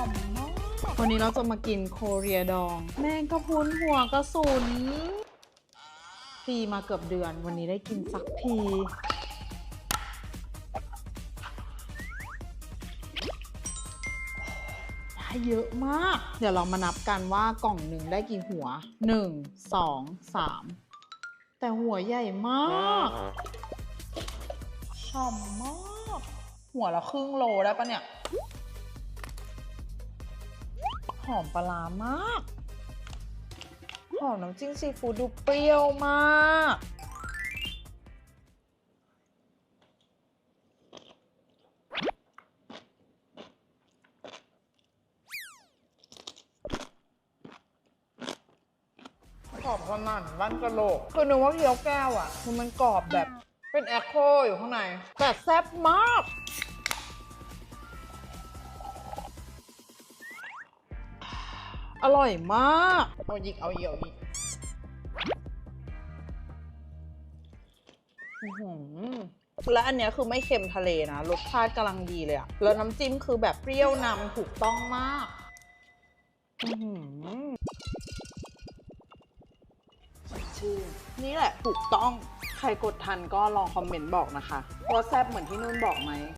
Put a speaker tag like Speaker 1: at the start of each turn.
Speaker 1: อมมากวันนี้เราจะมากินโคเรียดอง แมงกระพุนหัวกระสุนฟรีมาเกือบเดือน วันนี้ได้กินสักทีได้เยอะมาก เดี๋ยวเรามานับกันว่ากล่องหนึ่งได้กี่หัว 1 2 3 แต่หัวใหญ่มากช่ำมาก หัวละครึ่งโลได้ปะเนี่ย หอมปลามาก หอมน้ำจิ้มซีฟู้ดดูเปรี้ยวมาก กรอบสนั่นบ้านกระโหลก คือนึกว่าเคี้ยวแก้วอะ คือมันกรอบแบบเป็นแอคโคอยู่ข้างใน แต่แซ่บมาก อร่อยมาก เอาอีกเอาอีกเอาอีกอื้อหือและอันเนี้ยคือไม่เค็มทะเลนะ รสชาติกำลังดีเลยอะแล้วน้ำจิ้มคือแบบเปรี้ยวนำถูกต้องมากอื้อหือสดชื่นนี่แหละถูกต้อง ใครกดทันก็ลองคอมเมนต์บอกนะคะว่าแซ่บเหมือนที่นุ่นบอกไหม